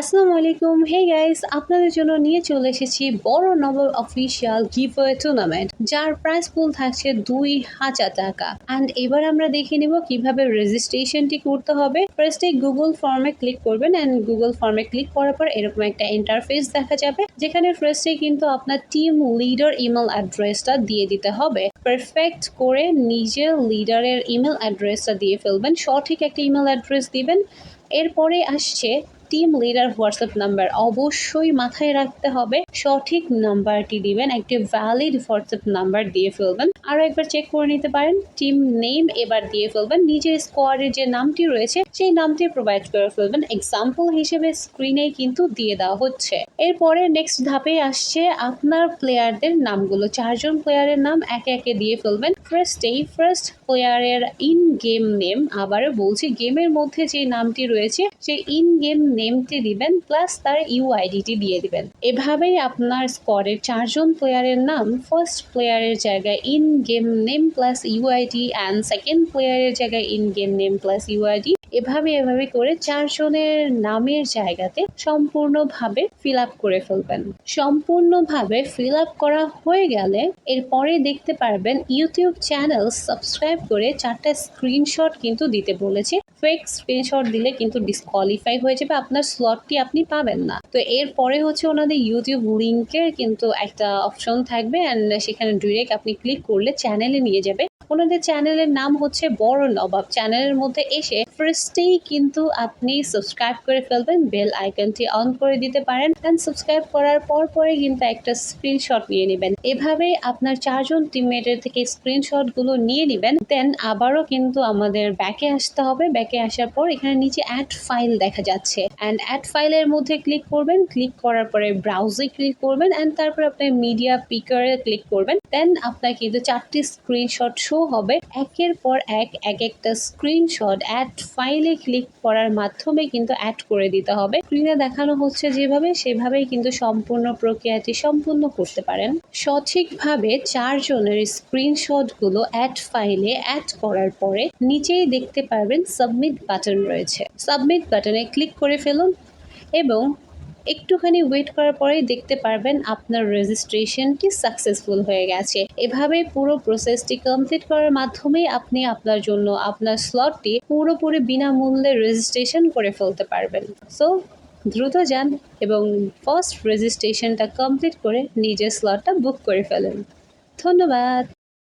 আসসালামু আলাইকুম। Hey guys আপনাদের জন্য নিয়ে চলে এসেছি বড় নবল অফিসিয়াল গিভওয়ে টুর্নামেন্ট যার প্রাইস পুল থাকছে দুই হাজার টাকা। অ্যান্ড এবার আমরা দেখে নিব কীভাবে রেজিস্ট্রেশনটি করতে হবে। ফার্স্টে গুগল ফর্মে ক্লিক করবেন অ্যান্ড গুগল ফর্মে ক্লিক করার পর এরকম একটা ইন্টারফেস দেখা যাবে, যেখানে ফার্স্টে কিন্তু আপনার টিম লিডার ইমেল অ্যাড্রেসটা দিয়ে দিতে হবে। পারফেক্ট করে নিজের লিডারের ইমেল অ্যাড্রেসটা দিয়ে ফেলবেন, সঠিক একটা ইমেল অ্যাড্রেস দিবেন। এরপরে আসছে টিম লিডার হোয়াটসঅ্যাপ নাম্বার অবশ্যই মাথায় রাখতে হবে। সঠিক নাম্বারটি দিবেন, একটি ভ্যালিড হোয়াটসঅ্যাপ নাম্বার দিয়ে ফেলবেন। আরও একবার চেক করে নিতে পারেন টিম নেম এবার দিয়ে ফেলবেন, নিজের স্কোয়াডের যে নামটি রয়েছে, সেই নামটি প্রোভাইড করে ফেলবেন। এক্সাম্পল হিসেবে স্ক্রিনে কিন্তু দিয়ে দেওয়া হচ্ছে। এরপরে নেক্সট ধাপে আসছে আপনার প্লেয়ারদের নামগুলো। চারজন প্লেয়ারের নাম একে একে দিয়ে ফেলবেন। ফার্স্টেই ফার্স্ট প্লেয়ারের ইন গেম নেম আবারও বলছি গেমের মধ্যে যে নামটি রয়েছে, সেই ইন গেম নেমটি দিবেন প্লাস তার ইউ ইউআইডিটি দিয়ে দিবেন। এভাবেই আপনার স্কোয়াডের চারজন প্লেয়ারের নাম ফার্স্ট প্লেয়ারের জায়গায় in game name plus U UID and second প্লেয়ারের জায়গায় in game name plus U UID এভাবে এভাবে করে চারজনের নামের জায়গাতে সম্পূর্ণভাবে ফিল আপ করে ফেলবেন। সম্পূর্ণভাবে ফিল আপ করা হয়ে গেলে এরপরে দেখতে পারবেন ইউটিউব চ্যানেল সাবস্ক্রাইব করে চারটা স্ক্রিনশট কিন্তু দিতে বলেছে। ফেক স্ক্রিনশট দিলে কিন্তু ডিসকোয়ালিফাই হয়ে যাবে, আপনার স্লটটি আপনি পাবেন না। তো এরপরে হচ্ছে ওনাদের ইউটিউব লিঙ্কের কিন্তু একটা অপশন থাকবে অ্যান্ড সেখানে ডিরেক্ট আপনি ক্লিক করলে চ্যানেলে নিয়ে যাবে। ওনাদের চ্যানেলের নাম হচ্ছে বড় নবাব চ্যানেলের মধ্যে এসে ফার্স্টেই কিন্তু আপনি সাবস্ক্রাইব করে ফেলবেন বেল আইকনটি অন করে দিতে পারেন অ্যান্ড সাবস্ক্রাইব করার পর পরে কিন্তু একটা স্ক্রিনশট নিয়ে নেবেন। এভাবে আপনার চারজন টিমমেটের থেকে স্ক্রিনশটগুলো নিয়ে নেবেন দেন আবারও কিন্তু আমাদের ব্যাকে আসতে হবে। ব্যাকে আসার পর এখানে নিচে অ্যাড ফাইল দেখা যাচ্ছে। অ্যান্ড অ্যাড ফাইলের মধ্যে ক্লিক করবেন। ক্লিক করার পরে ব্রাউজে ক্লিক করবেন অ্যান্ড তারপর আপনি মিডিয়া পিকারে ক্লিক করবেন। দেন আপনার কিন্তু চারটি স্ক্রিনশট শো হবে। একের পর এক এক একটা স্ক্রিনশট অ্যাড ফাইলে ক্লিক করার মাধ্যমে কিন্তু অ্যাড করে দিতে হবে। স্ক্রিনে দেখানো হচ্ছে যেভাবে, সেভাবেই কিন্তু সম্পূর্ণ প্রক্রিয়াটি সম্পূর্ণ করতে পারেন। সঠিকভাবে চারজনের স্ক্রিনশটগুলো অ্যাড ফাইলে অ্যাড করার পরে নিচেই দেখতে পারবেন সাবমিট বাটন রয়েছে। সাবমিট বাটনে ক্লিক করে ফেলুন এবং একটুখানি ওয়েট করার পরেই দেখতে পারবেন আপনার রেজিস্ট্রেশনটি সাকসেসফুল হয়ে গেছে। এভাবে পুরো প্রসেসটি কমপ্লিট করার মাধ্যমেই আপনি আপনার জন্য আপনার স্লটটি পুরোপুরি বিনামূল্যে রেজিস্ট্রেশন করে ফেলতে পারবেন। সো দ্রুত যান এবং ফার্স্ট রেজিস্ট্রেশনটা কমপ্লিট করে নিজের স্লটটা বুক করে ফেলেন। ধন্যবাদ!